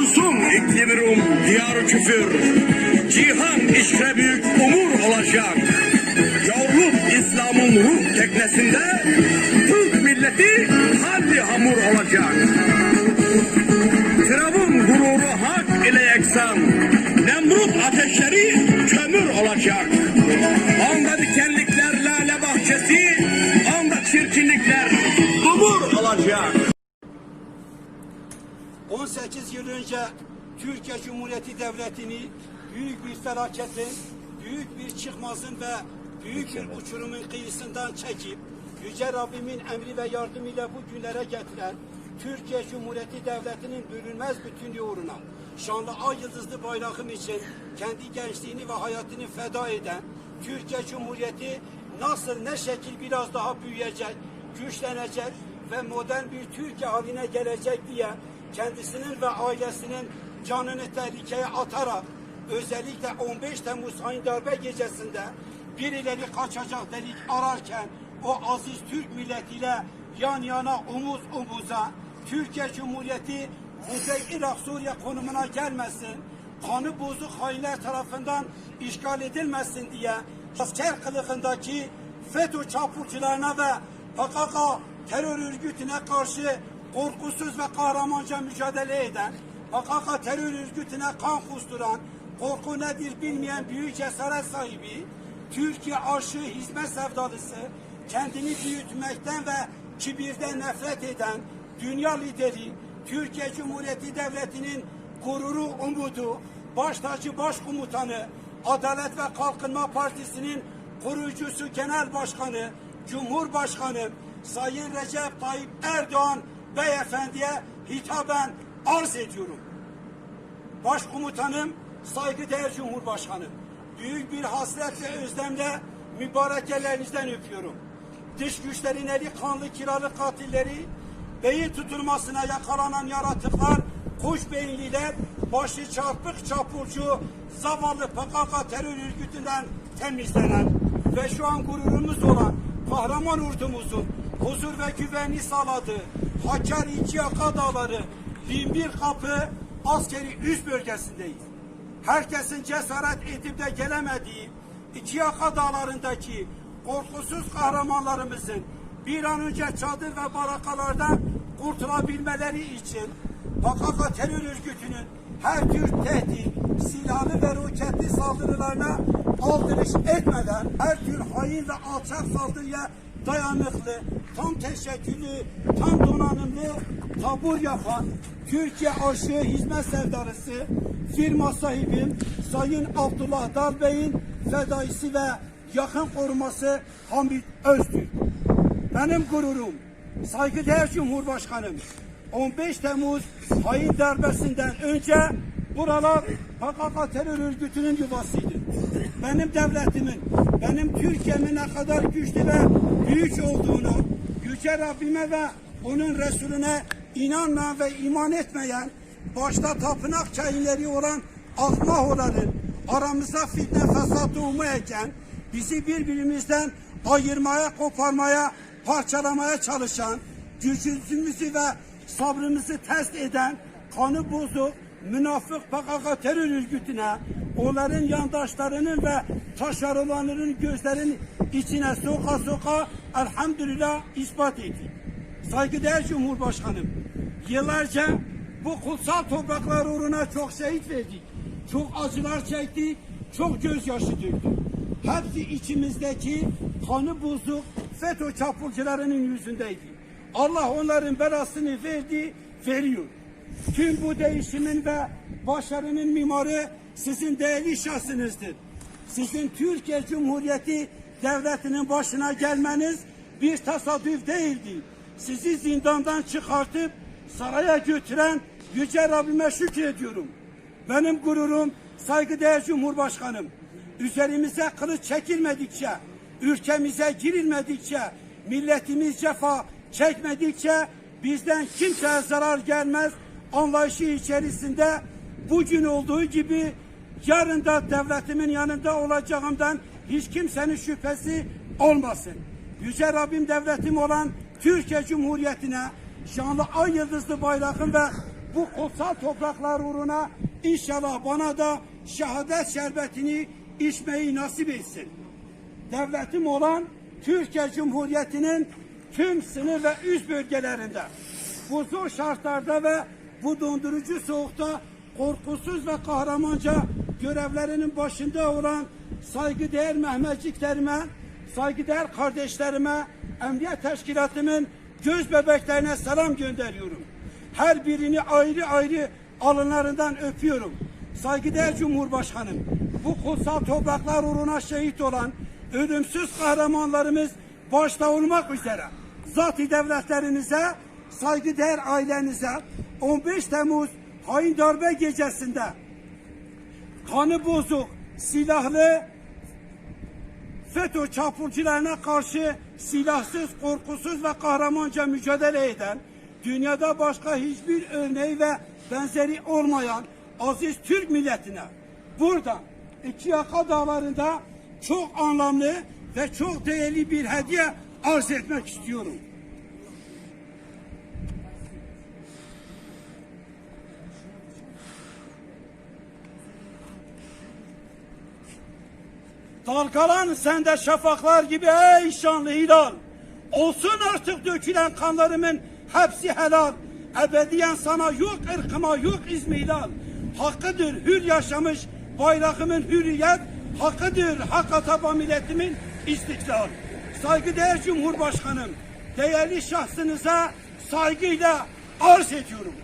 Kulsum iklimi Rum, diyarı küfür. Cihan işre büyük umur olacak. Yavrulup İslam'ın ruh teknesinde Türk milleti halli hamur olacak. Firavun gururu hak ile yeksan. Nemrut ateşleri kömür olacak. Anda dikenlikler lale bahçesi, anda çirkinlikler dumur olacak. 18 yıl önce Türkiye Cumhuriyeti Devleti'ni büyük bir felaketin, büyük bir çıkmazın ve büyük bir uçurumun kıyısından çekip Yüce Rabbimin emri ve yardımıyla bu günlere getiren Türkiye Cumhuriyeti Devleti'nin bölünmez bütünlüğü uğruna şanlı ay yıldızlı bayrağım için kendi gençliğini ve hayatını feda eden Türkiye Cumhuriyeti nasıl ne şekil biraz daha büyüyecek, güçlenecek ve modern bir Türkiye haline gelecek diye kendisinin ve ailesinin canını tehlikeye atarak özellikle 15 Temmuz hain darbe gecesinde birileri kaçacak delik ararken o aziz Türk milletiyle yan yana omuz omuza Türkiye Cumhuriyeti Kuzey Irak Suriye konumuna gelmesin, kanı bozuk hainler tarafından işgal edilmesin diye asker kılığındaki FETÖ çapulcularına ve PKK terör örgütüne karşı korkusuz ve kahramanca mücadele eden, PKK terör örgütüne kan kusturan, korku nedir bilmeyen büyük cesaret sahibi, Türkiye aşığı hizmet sevdalısı, kendini büyütmekten ve kibirden nefret eden dünya lideri, Türkiye Cumhuriyeti Devleti'nin gururu, umudu, baş başkomutanı, Adalet ve Kalkınma Partisi'nin kurucusu, genel başkanı, Cumhurbaşkanı Sayın Recep Tayyip Erdoğan beyefendiye hitaben arz ediyorum. Başkomutanım, saygıdeğer Cumhurbaşkanım. Büyük bir hasret ve özlemle mübarek ellerinizden öpüyorum. Dış güçlerin eli kanlı kiralı katilleri, beyin tutulmasına yakalanan yaratıklar, kuş beyinliler, başı çarpık çapulcu, zavallı PKK terör örgütünden temizlenen ve şu an gururumuz olan kahraman ordumuzun huzur ve güvenliği sağladığı Hakkari İkiyaka Dağları, Binbir Kapı askeri üst bölgesindeyiz. Herkesin cesaret edip de gelemediği İkiyaka Dağları'ndaki korkusuz kahramanlarımızın bir an önce çadır ve barakalardan kurtulabilmeleri için PKK terör örgütünün her tür tehdit, silahlı ve roketli saldırılarına aldırış etmeden her tür hain ve alçak saldırıya dayanıklı, tam teşekküllü, tam donanımlı tabur yapan Türkiye aşığı hizmet sevdalısı firma sahibim Sayın Abdullah Dal Bey'in fedaisi ve yakın koruması Hamit Öztürk. Benim gururum, saygıdeğer Cumhurbaşkanım, 15 Temmuz hain darbesinden önce buralar PKK terör örgütünün yuvasıydı. Benim devletimin, benim Türkiye'min ne kadar güçlü ve büyük olduğunu, Yüce Rabbime ve onun Resulüne inanmayan ve iman etmeyen, başta tapınak kainleri olan Ahmahoların aramızda fitne fesat doğmayken bizi birbirimizden ayırmaya, koparmaya, parçalamaya çalışan, gücümüzü ve sabrımızı test eden, kanı bozuk, münafık PKK terör örgütüne, onların yandaşlarının ve taşeronlarının gözlerin içine soka soka elhamdülillah ispat etti. Saygıdeğer Cumhurbaşkanım, yıllarca bu kutsal topraklar uğruna çok şehit verdik. Çok acılar çektik, çok gözyaşı döktük. Hepsi içimizdeki kanı bozuk FETÖ çapulcularının yüzündeydi. Allah onların belasını verdi, veriyor. Tüm bu değişimin ve başarının mimarı sizin değerli şahsınızdır. Sizin Türkiye Cumhuriyeti Devleti'nin başına gelmeniz bir tesadüf değildi. Sizi zindandan çıkartıp saraya götüren Yüce Rabbime şükrediyorum. Benim gururum saygıdeğer Cumhurbaşkanım. Üzerimize kılıç çekilmedikçe, ülkemize girilmedikçe, milletimiz cefa çekmedikçe bizden kimseye zarar gelmez anlayışı içerisinde bugün olduğu gibi yarın da devletimin yanında olacağımdan hiç kimsenin şüphesi olmasın. Yüce Rabbim devletim olan Türkiye Cumhuriyeti'ne şanlı ay yıldızlı bayrağım ve bu kutsal topraklar uğruna inşallah bana da şehadet şerbetini içmeyi nasip etsin. Devletim olan Türkiye Cumhuriyeti'nin tüm sınır ve üst bölgelerinde bu zor şartlarda ve bu dondurucu soğukta korkusuz ve kahramanca görevlerinin başında olan saygıdeğer Mehmetçiklerime, saygıdeğer kardeşlerime, emniyet teşkilatımın göz bebeklerine selam gönderiyorum. Her birini ayrı ayrı alınlarından öpüyorum. Saygıdeğer Cumhurbaşkanım, bu kutsal topraklar uğruna şehit olan ölümsüz kahramanlarımız başta olmak üzere zat-ı devletlerinize, saygıdeğer ailenize 15 Temmuz hain darbe gecesinde kanı bozuk, silahlı FETÖ çapulcularına karşı silahsız, korkusuz ve kahramanca mücadele eden, dünyada başka hiçbir örneği ve benzeri olmayan aziz Türk milletine buradan iki yaka dağlarında çok anlamlı ve çok değerli bir hediye arz etmek istiyorum. Dalgalan sende şafaklar gibi ey şanlı hilal. Olsun artık dökülen kanlarımın hepsi helal. Ebediyen sana yok ırkıma yok izmi hilal. Hakkıdır hür yaşamış bayrağımın hürriyet. Hakkıdır hak ataba milletimin istiklal. Saygıdeğer Cumhurbaşkanım, değerli şahsınıza saygıyla arz ediyorum.